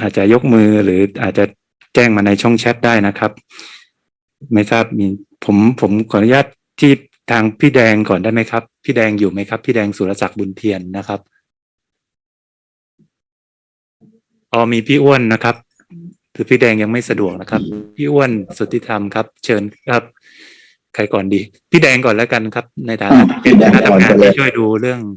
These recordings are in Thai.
อาจจะยกมือหรืออาจจะแจ้งมาในช่องแชทได้นะครับ ไม่ทราบมีผมผมขออนุญาตที่ทางพี่แดงก่อนได้ไหมครับ พี่แดงอยู่ไหมครับ พี่แดงสุรศักดิ์บุญเทียนนะครับอ๋อมีพี่อ้วนนะครับคือพี่แดงยังไม่สะดวกนะครับ พี่อ้วนสุทธิธรรมครับ เชิญครับ ใครก่อนดี พี่แดงก่อนแล้วกันครับ ในฐานะที่เป็นคณะทำงานที่ช่วยดูเรื่องอ่า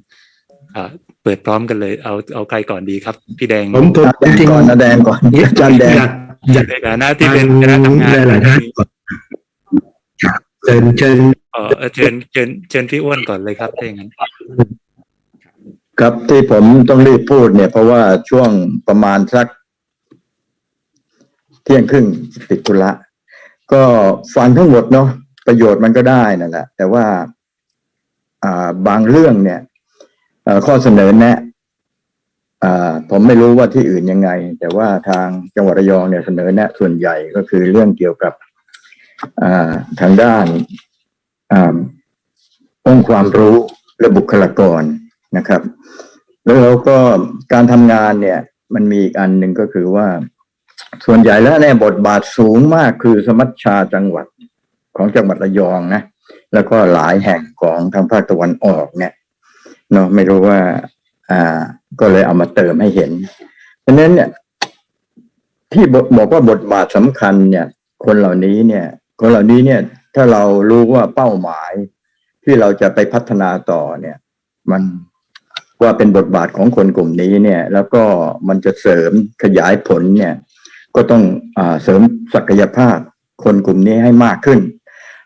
เปิดพร้อมกันเลย เอาเอาใครก่อนดีครับ พี่แดงผมผมแดงจริงก่อนนะแดงก่อนนี่อาจารย์แดงอยากอยากในฐานะที่เป็นคณะทำงานหลายๆท่านก่อนเชิญเชิญเออเชิญเชิญเชิญพี่อ้วนก่อนเลยครับถ้าอย่างนั้นครับที่ผมต้องรีบพูดเนี่ย เพราะว่าช่วงประมาณสัก เที่ยงครึ่งติดธุระก็ฟังทั้งหมดเนาะประโยชน์มันก็ได้นั่นแหละแต่ว่า อ่าบางเรื่องเนี่ยเอ่อ ข้อเสนอแนะอ่าผมไม่รู้ว่าที่อื่นยังไง แต่ว่าทางจังหวัดระยองเนี่ยเสนอแนะส่วนใหญ่ก็คือเรื่องเกี่ยวกับทางด้านอ่าองค์ความรู้และบุคลากรนะครับ แล้วก็การทำงานเนี่ย มันมีอีกอันหนึ่งก็คือว่า ส่วนใหญ่แล้วเนี่ยบทบาทสูงมากคือสมัชชาจังหวัดของจังหวัดระยองนะแล้วก็หลายแห่งของทางภาคตะวันออกเนี่ย เนาะไม่รู้ว่า อ่า ก็เลยเอามาเติมให้เห็นเพราะนั้นเนี่ย ที่บอกว่าบทบาทสำคัญเนี่ย คนเหล่านี้เนี่ย คนเหล่านี้เนี่ย ถ้าเรารู้ว่าเป้าหมายที่เราจะไปพัฒนาต่อเนี่ย มันว่าเป็นบทบาทของคนกลุ่มนี้เนี่ย แล้วก็มันจะเสริมขยายผลเนี่ย ก็ต้องอาเสริมศักยภาพคนกลุ่มนี้ให้มากขึ้น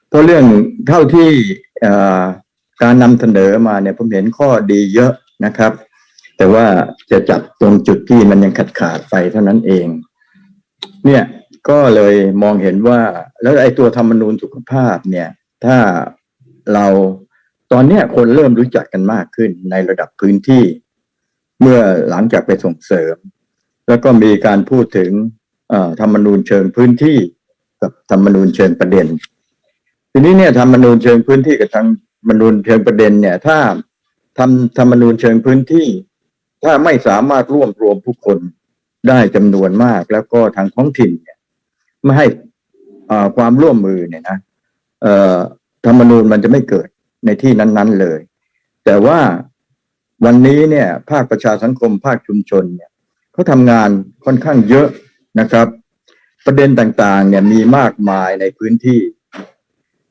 เพราะเรื่องเท่าที่อ่า การนำเสนอมาเนี่ยผมเห็นข้อดีเยอะนะครับ แต่ว่าจะจับตรงจุดที่มันยังขาดขาดไปเท่านั้นเอง เนี่ยก็เลยมองเห็นว่า แล้วไอ้ตัวธรรมนูญสุขภาพเนี่ย ถ้าเราตอนเนี้ยคนเริ่มรู้จักกันมากขึ้นในระดับพื้นที่ เมื่อหลังจากไปส่งเสริม แล้วก็มีการพูดถึงธรรมนูญเชิงพื้นที่ กับธรรมนูญเชิงประเด็น ทีนี้เนี่ยธรรมนูญเชิงพื้นที่กับธรร มนูญเชิงประเด็นเนี่ย ถ้าทำธรรมนูญเชิงพื้นที่ ถ้าไม่สามารถรวบรวมผู้คนได้จำนวนมากแล้วก็ทางท้องถิ่นเนี่ย ไม่ให้อ่าความร่วมมือเนี่ยนะธรรมนูญมันจะไม่เกิดในที่นั้น ๆเลย แต่ว่าวันนี้เนี่ย ภาคประชาสังคมภาคชุมชนเนี่ยเขาทำงานค่อนข้างเยอะนะครับ ประเด็นต่างๆ เนี่ยมีมากมายในพื้นที่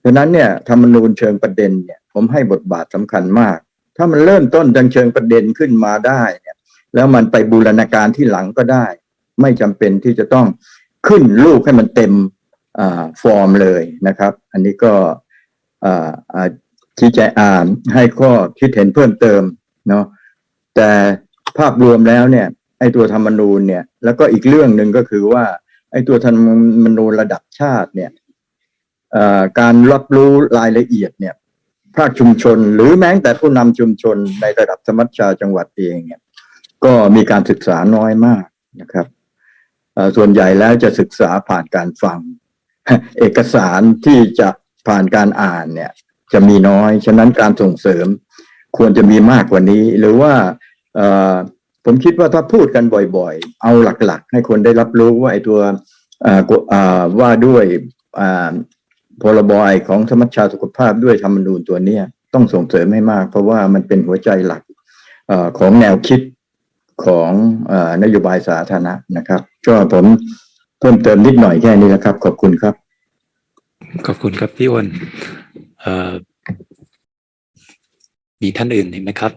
ฉะนั้นเนี่ยธรรมนูญเชิงประเด็นเนี่ยผมให้บทบาทสำคัญมาก ถ้ามันเริ่มต้นดังเชิงประเด็นขึ้นมาได้เนี่ยแล้วมันไปบูรณาการที่หลังก็ได้ ไม่จำเป็นที่จะต้องขึ้นลูกให้มันเต็มอาฟอร์มเลยนะครับ อันนี้ก็อ่าอ่าชี้แจงอ่านให้ข้อคิดเห็นเพิ่มเติมเนาะแต่ภาพรวมแล้วเนี่ยไอ้ตัวธรรมนูญเนี่ยแล้วก็อีกเรื่องหนึ่งก็คือว่าไอ้ตัวธรรมนูญระดับชาติเนี่ย การรับรู้รายละเอียดเนี่ยภาคชุมชน หรือแม้แต่ผู้นำชุมชนในระดับสมัชชาจังหวัดเองเนี่ยก็มีการศึกษาน้อยมากนะครับส่วนใหญ่แล้วจะศึกษาผ่านการฟัง เอกสารที่จะผ่านการอ่านเนี่ยจะมีน้อย ฉะนั้นการส่งเสริมควรจะมีมากกว่านี้ หรือว่าผมคิดว่าถ้าพูดกันบ่อยๆ เอาหลักๆ ให้คนได้รับรู้ว่าไอ้ตัวว่าด้วย พรบอยของสมัชชาสุขภาพด้วยธรรมนูญตัวเนี้ยต้องส่งเสริมให้มาก เพราะว่ามันเป็นหัวใจหลักอของแนวคิดของอนโยบายสาธารณะนะครับก็ผมเพิ่มเติมนิดหน่อยแค่นี้นะครับ ขอบคุณครับ ขอบคุณครับพี่อ้วนมีท่านอื่นอีกไหมครับ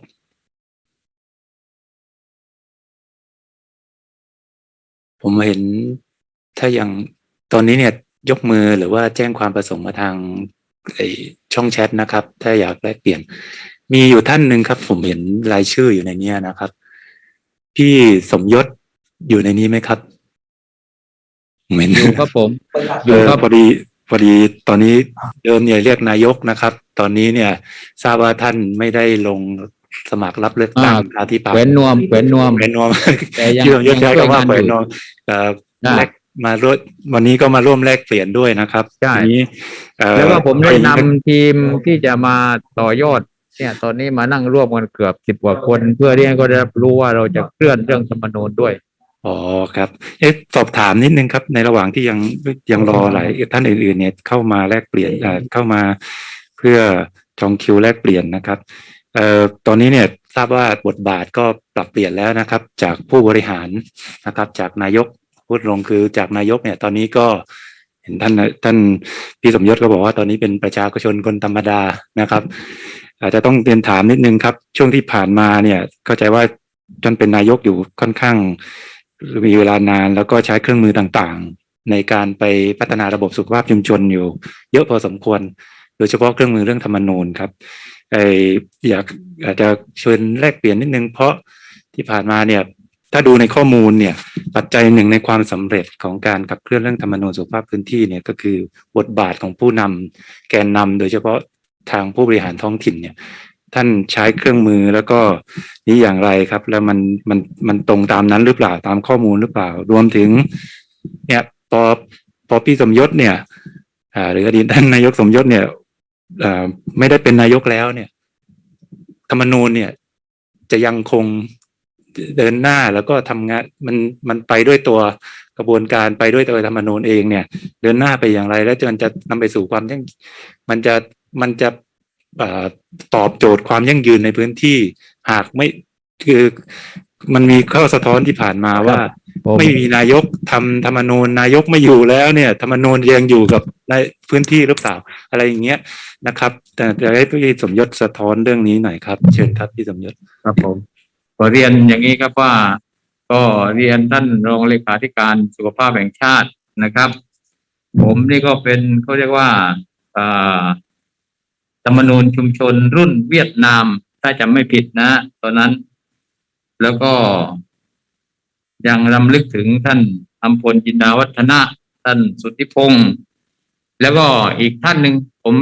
ผมเห็นถ้าอย่างตอนนี้เนี่ย ยกมือหรือว่าแจ้งความประสงค์มาทางไอช่องแชทนะครับ ถ้าอยากแลกเปลี่ยน มีอยู่ท่านหนึ่งครับ ผมเห็นรายชื่ออยู่ในเนี้ยนะครับ พี่สมยศอยู่ในนี้ไหมครับเหมือนอยู่ครับผมเออยู่อครับพอดีพอดีตอนนี้เดิมเนี่ยเรียกนายกนะครับ ตอนนี้เนี่ย ทราบว่าท่านไม่ได้ลงสมัครรับเลือกตั้งอ่าอาที่ปาแหวนนวมแหวนนวมแขวนนวมแต่ยังชื่อยังใช้ช่วยคำว่างานแขวอนยู่นวมเอ่ออ่าแลก มาร่วมวันนี้ก็มาร่วมแลกเปลี่ยนด้วยนะครับใช่ทีนี้เอ่อแล้วก็ผมได้นำไปทีมที่จะมาต่อยอด เนี่ย ตอนนี้มานั่งร่วมกันเกือบสิบกว่าคน เพื่อที่ให้ก็ได้รับรู้ว่าเราจะเคลื่อนเรื่องธรรมนูญด้วยอ๋อครับ เอ๊ะสอบถามนิดนึงครับ ในระหว่างที่ยังยังรอหลายท่านอื่น ๆ เนี่ยเข้ามาแลกเปลี่ยนเอ่อเข้ามาเพื่อจองคิวแลกเปลี่ยนนะครับเอ่อตอนนี้เนี่ยทราบว่าบทบาทก็ปรับเปลี่ยนแล้วนะครับ จากผู้บริหารนะครับ จากนายก พูดลงคือจากนายกเนี่ย ตอนนี้ก็เห็นท่านท่านพี่สมยศก็บอกว่าตอนนี้เป็นประชาชนคนธรรมดานะครับ อาจจะต้องเรียนถามนิดนึงครับ ช่วงที่ผ่านมาเนี่ย เข้าใจว่าจนเป็นนายกอยู่ค่อนข้างมีเวลานานแล้วก็ใช้เครื่องมือต่างๆ ในการไปพัฒนาระบบสุขภาพชุมชนอยู่ เยอะพอสมควร โดยเฉพาะเครื่องมือเรื่องธรรมนูญครับไออยากอาจจะชิญแลกเปลี่ยนนิดนึง เพราะที่ผ่านมาเนี่ย ถ้าดูในข้อมูลเนี่ยปัจจัยหนึ่งในความสำเร็จของการขับเคลื่อนเรื่องธรรมนูญสุขภาพพื้นที่เนี่ยก็คือบทบาทของผู้นำแกนนำโดยเฉพาะทางผู้บริหารท้องถิ่นเนี่ยท่านใช้เครื่องมือแล้วก็นี้อย่างไรครับ แล้วมันมันมันตรงตามนั้นหรือเปล่าตามข้อมูลหรือเปล่า รวมถึงเนี่ยพอพอพี่สมยศเนี่ยหรืออดีตท่านนายกสมยศเนี่ยไม่ได้เป็นนายกแล้วเนี่ยธรรมนูญเนี่ยจะยังคง เดินหน้าแล้วก็ทำงานมันมันไปด้วยตัวกระบวนการไปด้วยตัวธรรมนูญเองเนี่ย เดินหน้าไปอย่างไร แล้วจนจะนำไปสู่ความยั่งมันจะมันจะเอ่อตอบโจทย์ความยั่งยืนในพื้นที่หากไม่คือมันมีข้อสะท้อนที่ผ่านมาว่าผมไม่มีนายกทำธรรมนูญนายกไม่อยู่แล้วเนี่ย ธรรมนูญยังอยู่กับในพื้นที่หรือเปล่าอะไรอย่างเงี้ยนะครับ แต่จะให้พี่สมยศสะท้อนเรื่องนี้หน่อยครับ เชิญครับพี่สมยศครับผมข อเรียนอย่างนี้ครับว่าก็เรียนท่านรองเลขาธิการสุขภาพแห่งชาตินะครับ ผมนี่ก็เป็นเขาเรียกว่าธรรมนูญชุมชนรุ่นเวียดนาม ถ้าจำไม่ผิดนะ ตอนนั้น แล้วก็ยังรำลึกถึงท่านอำพลจินดาวัฒนะ ท่านสุทธิพงศ์แล้วก็อีกท่านหนึ่งผม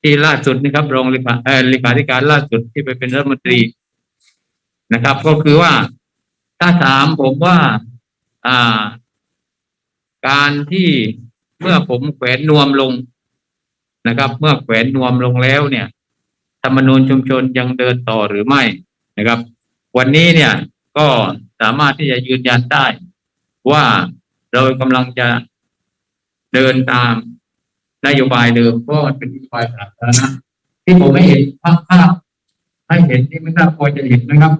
ที่ล่าสุดนี่ครับรองเลขาเออเลขาธิการล่าสุดที่ไปเป็นรัฐมนตรี นะครับ ก็คือว่าถ้าถามผมว่า อ่า การที่เมื่อผมแขวนนวมลงนะครับ เมื่อแขวนนวมลงแล้วเนี่ย ธรรมนูญชุมชนยังเดินต่อหรือไม่นะครับ วันนี้เนี่ยก็สามารถที่จะยืนยันได้ ว่าเรากำลังจะเดินตามนโยบายเดิมก็เป็นนโยบายสาธารณะที่ผมไม่เห็นภาพภาพให้เห็นที่ไม่ทราพอจะเห็นไหมครับ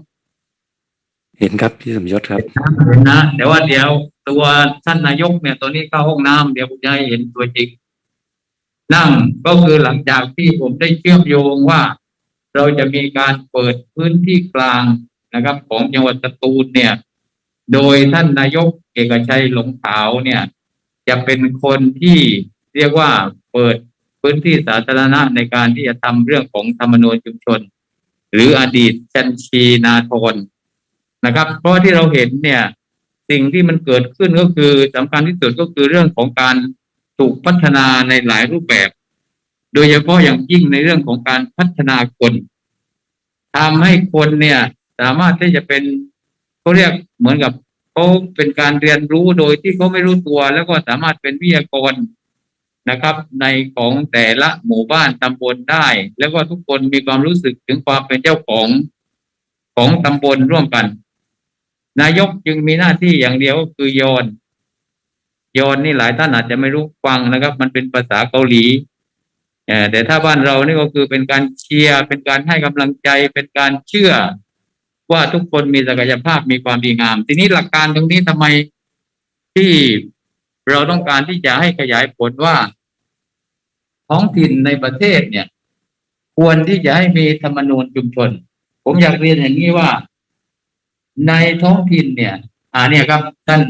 เห็นครับพี่สมยศครับเห็นนะเดี๋ยวว่าเดี๋ยวตัวท่านนายกเนี่ยตัวนี้เข้าห้องน้ำเดี๋ยวผมจะให้เห็นตัวจริง นั่งก็คือหลังจากที่ผมได้เชื่อมโยงว่า เราจะมีการเปิดพื้นที่กลางนะครับ ของจังหวัดสตูลเนี่ย โดยท่านนายกเอกชัยหลงขาวเนี่ย จะเป็นคนที่เรียกว่าเปิดพื้นที่สาธารณะในการที่จะทำเรื่องของธรรมนูญชุมชน หรืออดีตชันชีนาทร นะครับ เพราะว่าที่เราเห็นเนี่ย สิ่งที่มันเกิดขึ้นก็คือสำคัญที่สุดก็คือเรื่องของการถูกพัฒนาในหลายรูปแบบ โดยเฉพาะอย่างยิ่งในเรื่องของการพัฒนาคนทำให้คนเนี่ย สามารถที่จะเป็นเขาเรียกเหมือนกับเขาเป็นการเรียนรู้โดยที่เขาไม่รู้ตัว แล้วก็สามารถเป็นวิทยากรนะครับ ในของแต่ละหมู่บ้านตำบลได้ แล้วก็ทุกคนมีความรู้สึกถึงความเป็นเจ้าของของตำบลร่วมกัน นายกจึงมีหน้าที่อย่างเดียวก็คือโยน โยนนี่หลายท่านอาจจะไม่รู้ฟังนะครับ มันเป็นภาษาเกาหลีแต่ถ้าบ้านเรานี่ก็คือเป็นการเชียร์เป็นการให้กำลังใจเป็นการเชื่อ ว่าทุกคนมีศักยภาพมีความดีงาม ทีนี้หลักการตรงนี้ทำไมที่เราต้องการที่จะให้ขยายผลว่า ท้องถิ่นในประเทศเนี่ย ควรที่จะให้มีธรรมนูญชุมชน ผมอยากเรียนอย่างนี้ว่า ในท้องถิ่นเนี่ย อ่าเนี่ยครับท่าน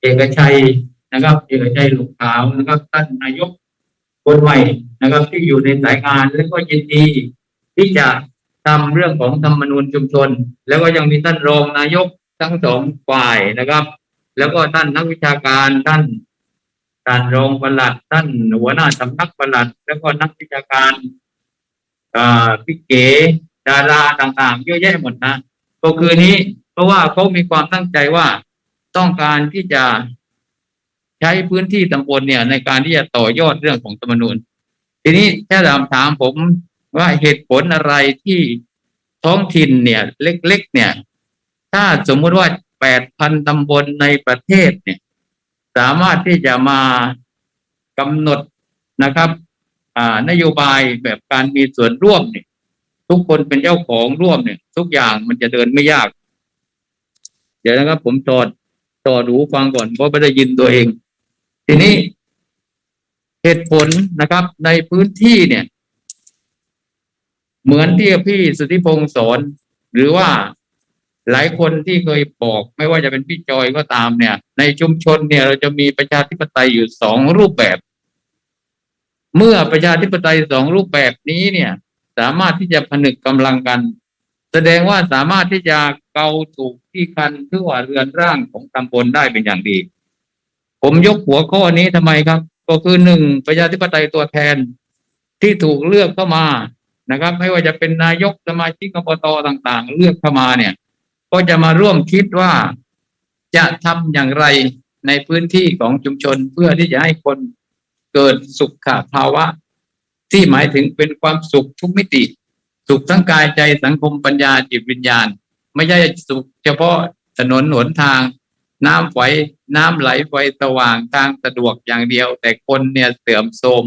เอกชัยนะครับ เอกชัยหลุกขาวนะครับ ท่านนายกคนใหม่นะครับ ที่อยู่ในสายงานแล้วก็ยินดีที่จะทำเรื่องของธรรมนูญชุมชน แล้วก็ยังมีท่านรองนายกทั้งสองฝ่ายนะครับ แล้วก็ท่านนักวิชาการท่านท่านรองปลัดท่านหัวหน้าสำนักปลัด แล้วก็นักวิชาการอ่าพี่เกดาราต่างๆเยอะแยะหมดนะก็คือนี้ เพราะว่าเขามีความตั้งใจว่าต้องการที่จะใช้พื้นที่ตำบลเนี่ย ในการที่จะต่อยอดเรื่องของธรรมนูญ ทีนี้ถ้าถามถามผมว่าเหตุผลอะไรที่ท้องถิ่นเนี่ย เล็ก ๆ เนี่ย ถ้าสมมุติว่าแปดพันตำบลในประเทศเนี่ย สามารถที่จะมากำหนดนะครับอ่านโยบายแบบการมีส่วนร่วมเนี่ย ทุกคนเป็นเจ้าของร่วมเนี่ย ทุกอย่างมันจะเดินไม่ยาก ดี๋ยวนะครับ ผมตอดต่อหูฟังก่อนเพราะไม่ได้ยินตัวเอง ทีนี้เหตุผลนะครับ ในพื้นที่เนี่ย เหมือนที่พี่สุธิพงศ์สอน หรือว่าหลายคนที่เคยบอก ไม่ว่าจะเป็นพี่จอยก็ตามเนี่ย ในชุมชนเนี่ย เราจะมีประชาธิปไตยอยู่สองรูปแบบ เมื่อประชาธิปไตยสองรูปแบบนี้เนี่ย สามารถที่จะผนึกกำลังกัน แสดงว่าสามารถที่จะเกาถูกที่คันทั่วเรือนร่างของตำบลได้เป็นอย่างดี ผมยกหัวข้อนี้ทำไมครับ ก็คือหนึ่งประชาธิปไตยตัวแทนที่ถูกเลือกเข้ามานะครับ ไม่ว่าจะเป็นนายกสมาชิกอบตต่าง ๆ เลือกเข้ามาเนี่ย ก็จะมาร่วมคิดว่าจะทำอย่างไรในพื้นที่ของชุมชนเพื่อที่จะให้คนเกิดสุขภาวะ ที่หมายถึงเป็นความสุขทุกมิติ สุขทั้งกายใจสังคมปัญญาจิตวิญญาณ ไม่ใช่สุขเฉพาะถนนหนทาง น้ำไฟน้ำไหลไฟสว่างทางสะดวกอย่างเดียว แต่คนเนี่ยเสื่อมโทรม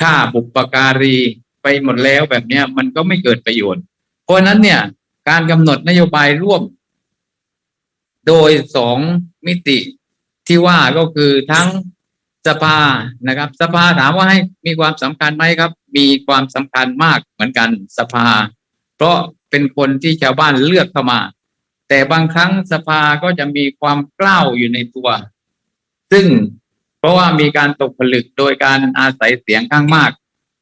ค่าบุปการีไปหมดแล้วแบบเนี้ยมันก็ไม่เกิดประโยชน์ เพราะฉะนั้นเนี่ย การกำหนดนโยบายร่วม โดยสองมิติที่ว่าก็คือทั้ง สภานะครับ สภาถามว่าให้มีความสำคัญไหมครับ มีความสำคัญมากเหมือนกันสภา เพราะเป็นคนที่ชาวบ้านเลือกเข้ามา แต่บางครั้งสภาก็จะมีความกล้าวอยู่ในตัว ซึ่งเพราะว่ามีการตกผลึกโดยการอาศัยเสียงข้างมาก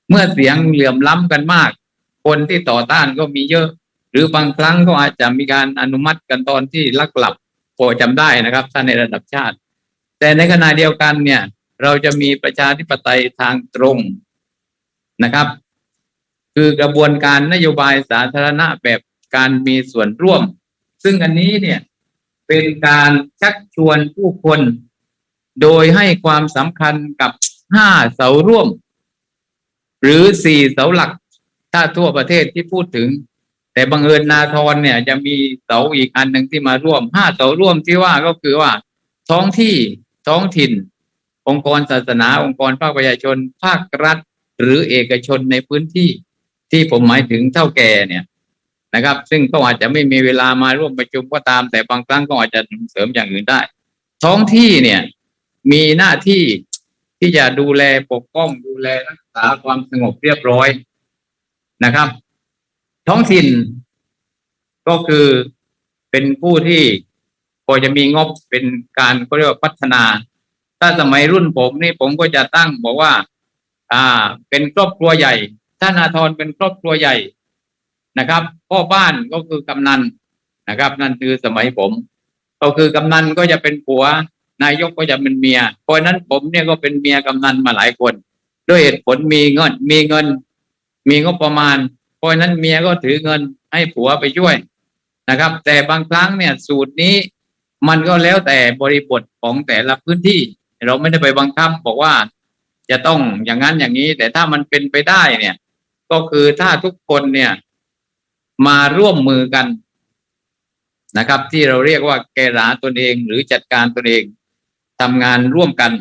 เมื่อเสียงเหลื่อมล้ำกันมาก คนที่ต่อต้านก็มีเยอะ หรือบางครั้งก็อาจจะมีการอนุมัติกันตอนที่ลักหลับพอจำได้นะครับ ถ้าในระดับชาติ แต่ในขณะเดียวกันเนี่ย เราจะมีประชาธิปไตยทางตรงนะครับ คือกระบวนการนโยบายสาธารณะแบบการมีส่วนร่วม ซึ่งอันนี้เนี่ยเป็นการชักชวนผู้คน โดยให้ความสำคัญกับห้าเสาร่วม หรือสี่เสาหลัก ถ้าทั่วประเทศที่พูดถึง แต่บังเอิญนาทรเนี่ย จะมีเสาอีกอันหนึ่งที่มาร่วมห้าเสาร่วมที่ว่าก็คือว่า ท้องที่ท้องถิ่น องค์กรศาสนา องค์กรภาคประชาชน ภาครัฐ หรือเอกชนในพื้นที่ที่ผมหมายถึงเท่าแก่เนี่ยนะครับ ซึ่งก็อาจจะไม่มีเวลามาร่วมประชุมก็ตาม แต่บางครั้งก็อาจจะเสริมอย่างอื่นได้ ท้องที่เนี่ยมีหน้าที่ที่จะดูแลปกป้องดูแลรักษาความสงบเรียบร้อยนะครับ ท้องถิ่นก็คือเป็นผู้ที่พอจะมีงบเป็นการเขาเรียกว่าพัฒนา ถ้าสมัยรุ่นผมนี่ผมก็จะตั้งบอกว่า อ่า เป็นครอบครัวใหญ่ท่านอาทรเป็นครอบครัวใหญ่นะครับพ่อบ้านก็คือกำนันนะครับ นั่นคือสมัยผม ก็คือกำนันก็จะเป็นผัว นายกก็จะเป็นเมีย เพราะนั้นผมเนี่ยก็เป็นเมียกำนันมาหลายคน ด้วยเหตุผลมีเงิน มีเงิน มีงบประมาณ เพราะนั้นเมียก็ถือเงินให้ผัวไปช่วยนะครับ แต่บางครั้งเนี่ยสูตรนี้มันก็แล้วแต่บริบทของแต่ละพื้นที่ เราไม่ได้ไปบังคับบอกว่าจะต้องอย่างนั้นอย่างนี้ แต่ถ้ามันเป็นไปได้เนี่ย ก็คือถ้าทุกคนเนี่ย มาร่วมมือกันนะครับ ที่เราเรียกว่าแกราตนเองหรือจัดการตนเองทำงานร่วมกัน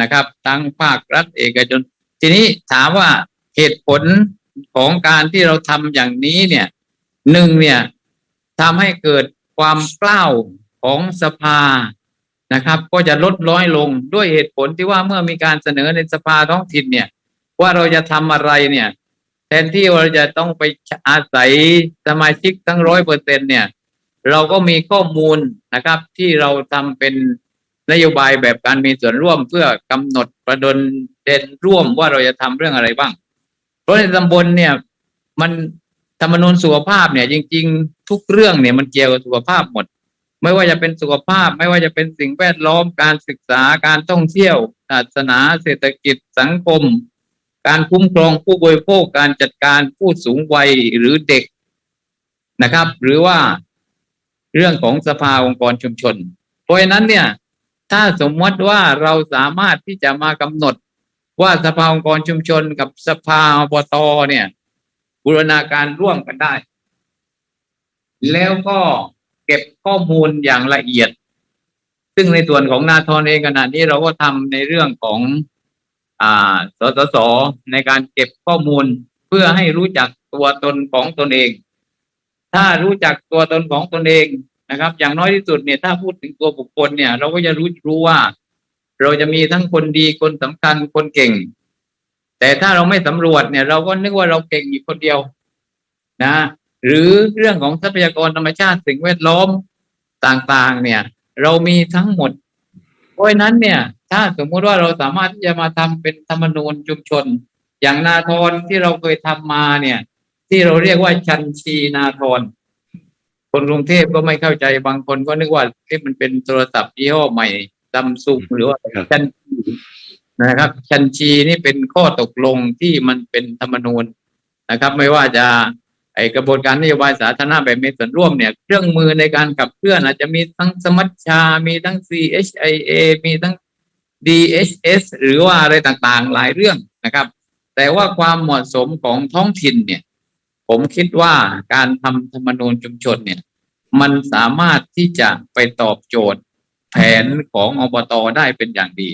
นะครับ ทั้งภาครัฐเอกชนทีนี้ถามว่าเหตุผลของการที่เราทำอย่างนี้เนี่ยหนึ่งเนี่ยทำให้เกิดความกล้าวของสภา นะครับ ก็จะลดน้อยลงด้วยเหตุผลที่ว่าเมื่อมีการเสนอในสภาท้องถิ่นเนี่ย ว่าเราจะทำอะไรเนี่ย แทนที่เราจะต้องไปอาศัยสมาชิกทั้งร้อยเปอร์เซ็นเนี่ย เราก็มีข้อมูลนะครับ ที่เราทำเป็นนโยบายแบบการมีส่วนร่วมเพื่อกำหนดประดนเด่นร่วมว่าเราจะทำเรื่องอะไรบ้าง เพราะในตำบลเนี่ยมันธรรมนูญสุขภาพเนี่ย จริง ๆ ทุกเรื่องเนี่ยมันเกี่ยวกับสุขภาพหมด ไม่ว่าจะเป็นสุขภาพ ไม่ว่าจะเป็นสิ่งแวดล้อมการศึกษาการท่องเที่ยวศาสนาเศรษฐกิจสังคม การคุ้มครองผู้บริโภคการจัดการผู้สูงวัยหรือเด็กนะครับ หรือว่าเรื่องของสภาองค์กรชุมชน เพราะฉะนั้นเนี่ย ถ้าสมมติว่าเราสามารถที่จะมากำหนดว่าสภาองค์กรชุมชนกับสภาอบตเนี่ย บูรณาการร่วมกันได้ แล้วก็ เก็บข้อมูลอย่างละเอียด ซึ่งในส่วนของนาทรเองขณะนี้เราก็ทำในเรื่องของอ่าสสสในการเก็บข้อมูลเพื่อให้รู้จักตัวตนของตนเอง ถ้ารู้จักตัวตนของตนเองนะครับ อย่างน้อยที่สุดเนี่ยถ้าพูดถึงตัวบุคคลเนี่ย เราก็จะรู้รู้ว่า เราจะมีทั้งคนดีคนสำคัญคนเก่ง แต่ถ้าเราไม่สำรวจเนี่ย เราก็นึกว่าเราเก่งอยู่คนเดียว นะ หรือเรื่องของทรัพยากรธรรมชาติสิ่งแวดล้อมต่างๆ เนี่ย เรามีทั้งหมด เพราะฉะนั้นเนี่ย ถ้าสมมุติว่าเราสามารถที่จะมาทำเป็นธรรมนูญชุมชน อย่างนาทรที่เราเคยทำมาเนี่ย ที่เราเรียกว่าชันชีนาทรคนกรุงเทพก็ไม่เข้าใจบางคนก็นึกว่าที่มันเป็นโทรศัพท์ยี่ห้อใหม่ซัมซุงหรือว่าครับชันชีนะครับ ชันชีนี่เป็นข้อตกลงที่มันเป็นธรรมนูญนะครับ ไม่ว่าจะไอ กระบวนการนโยบายสาธารณะแบบมีส่วนร่วมเนี่ย เครื่องมือในการขับเคลื่อนอาจจะมีทั้งสมัชชา มีทั้ง CHIA มีทั้ง DHS หรือว่าอะไรต่างๆ หลายเรื่องนะครับ แต่ว่าความเหมาะสมของท้องถิ่นเนี่ย ผมคิดว่าการทำธรรมนูญชุมชนเนี่ย มันสามารถที่จะไปตอบโจทย์แผนของอบตได้เป็นอย่างดี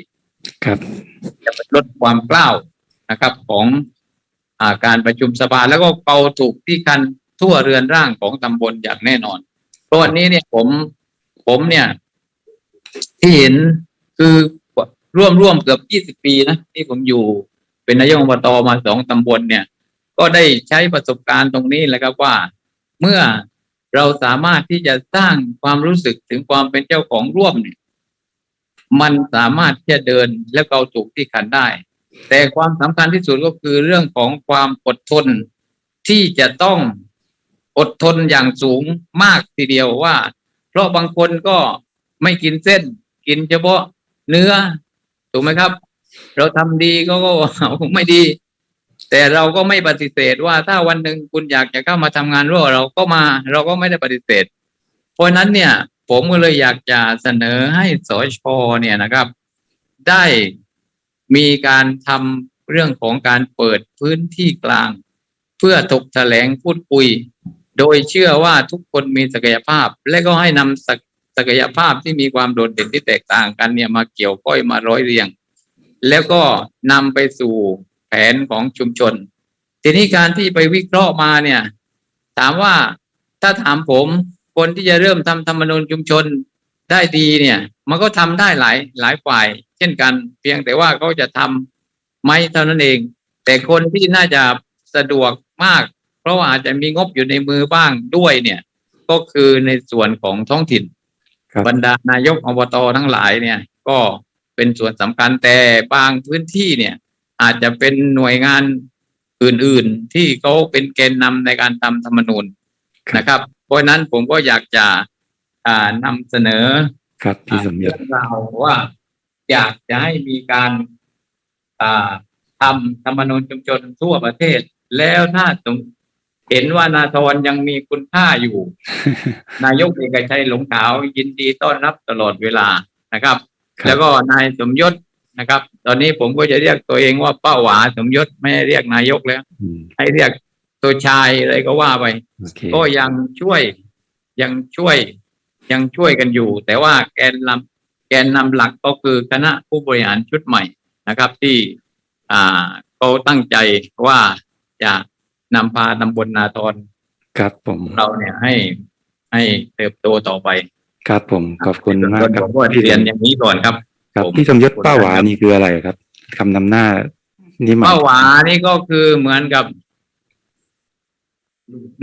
ครับจะลดความกล้าวนะครับของอา การประชุมสภาแล้วก็เกาถูกที่คันทั่วเรือนร่างของตำบลอย่างแน่นอน เพราะวันนี้เนี่ยผมผมเนี่ย ที่เห็นคือร่วมร่วมเกือบยี่สิบปีนะที่ผมอยู่เป็นนายกอบตมาสองตำบลเนี่ย ก็ได้ใช้ประสบการณ์ตรงนี้แหละครับว่า เมื่อเราสามารถที่จะสร้างความรู้สึกถึงความเป็นเจ้าของร่วมเนี่ยมันสามารถที่จะเดินและเกาถูกที่คันได้ แต่ความสำคัญที่สุดก็คือเรื่องของความอดทนที่จะต้องอดทนอย่างสูงมากทีเดียวว่า เพราะบางคนก็ไม่กินเส้น กินเฉพาะเนื้อ ถูกไหมครับ เราทำดีก็ก็ไม่ดี แต่เราก็ไม่ปฏิเสธว่าถ้าวันหนึ่งคุณอยากจะเข้ามาทำงานร่วมเราก็มา เราก็ไม่ได้ปฏิเสธ เพราะฉะนั้นเนี่ย ผมก็เลยอยากจะเสนอให้สชเนี่ยนะครับ ได้ มีการทำเรื่องของการเปิดพื้นที่กลาง เพื่อถกแถลงพูดคุย โดยเชื่อว่าทุกคนมีศักยภาพ และก็ให้นำศักศักยภาพที่มีความโดดเด่นที่แตกต่างกันเนี่ยมาเกี่ยวก้อยมาร้อยเรียง แล้วก็นำไปสู่แผนของชุมชน ทีนี้การที่ไปวิเคราะห์มาเนี่ย ถามว่าถ้าถามผมคนที่จะเริ่มทำธรรมนูญชุมชนได้ดีเนี่ย มันก็ทำได้หลายหลายฝ่าย เช่นกัน เพียงแต่ว่าเขาจะทำไหมเท่านั้นเอง แต่คนที่น่าจะสะดวกมาก เพราะว่าอาจจะมีงบอยู่ในมือบ้างด้วยเนี่ย ก็คือในส่วนของท้องถิ่นครับบรรดานายกอบตทั้งหลายเนี่ย ก็เป็นส่วนสำคัญแต่บางพื้นที่เนี่ย อาจจะเป็นหน่วยงานอื่น ๆ ที่เขาเป็นแกนนำในการทำธรรมนูญครับนะครับ เพราะฉะนั้นผมก็อยากจะอ่านำเสนอครับพี่สมยศเรื่องราวว่า อยากจะให้มีการอ่าทำธรรมนูญชุมชนทั่วประเทศ แล้วถ้าสมเห็นว่านาทรยังมีคุณค่าอยู่ นายกเอกชัยหลงขาวยินดีต้อนรับตลอดเวลานะครับครับแล้วก็นายสมยศนะครับ ตอนนี้ผมก็จะเรียกตัวเองว่าป้าหวาสมยศไม่ให้เรียกนายกแล้วอืมให้เรียกตัวชายอะไรก็ว่าไปโอเคก็ยังช่วยยังช่วยยังช่วยกันอยู่ แต่ว่าแกนนำ แกนนำหลักก็คือคณะผู้บริหารชุดใหม่นะครับ ที่อ่าเขาตั้งใจว่าจะนำพาตำบลนาทรครับผมเราเนี่ยให้ให้เติบโตต่อไป ครับผมขอบคุณมากครับผมก็เรียนอย่างนี้ก่อนครับ ครับผมพี่สมยศป้าหวานี่คืออะไรครับคำนำหน้านี่หมายป้าหวานี่ก็คือเหมือนกับ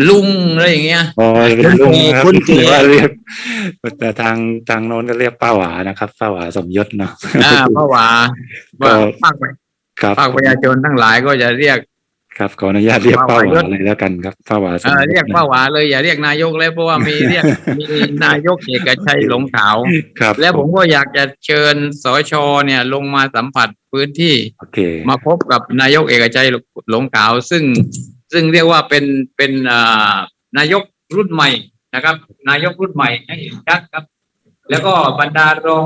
ลุงอะไรอย่างเงี้ยอ๋อเป็นลุงนะครับคุณเก๋หรือว่าเรียกแต่ทางทางโน้นก็เรียกป้าหวานะครับป้าหวาสมยศเนาะอ่าป้าหวาก็ว่าภาคครับภาคประชาชนทั้งหลายก็จะเรียก ครับขออนุญาตเรียกป้าหป้าหวาวาเลยแล้วกันครับป้าหวาสเอมอยศเรียกป้าหวาเลยอย่าเรียกนายกเลยเพราะว่ามีเรียกมีนายกเอกชัยหลงขาวครับ และผมก็อยากจะเชิญสชเนี่ยลงมาสัมผัสพื้นที่โอเคมาพบกับนายกเอกชัยหลงขาวซึ่ง ซึ่งเรียกว่าเป็นเป็นนายกรุ่นใหม่นะครับ นายกรุ่นใหม่ให้เห็นชัดครับ แล้วก็บรรดารอง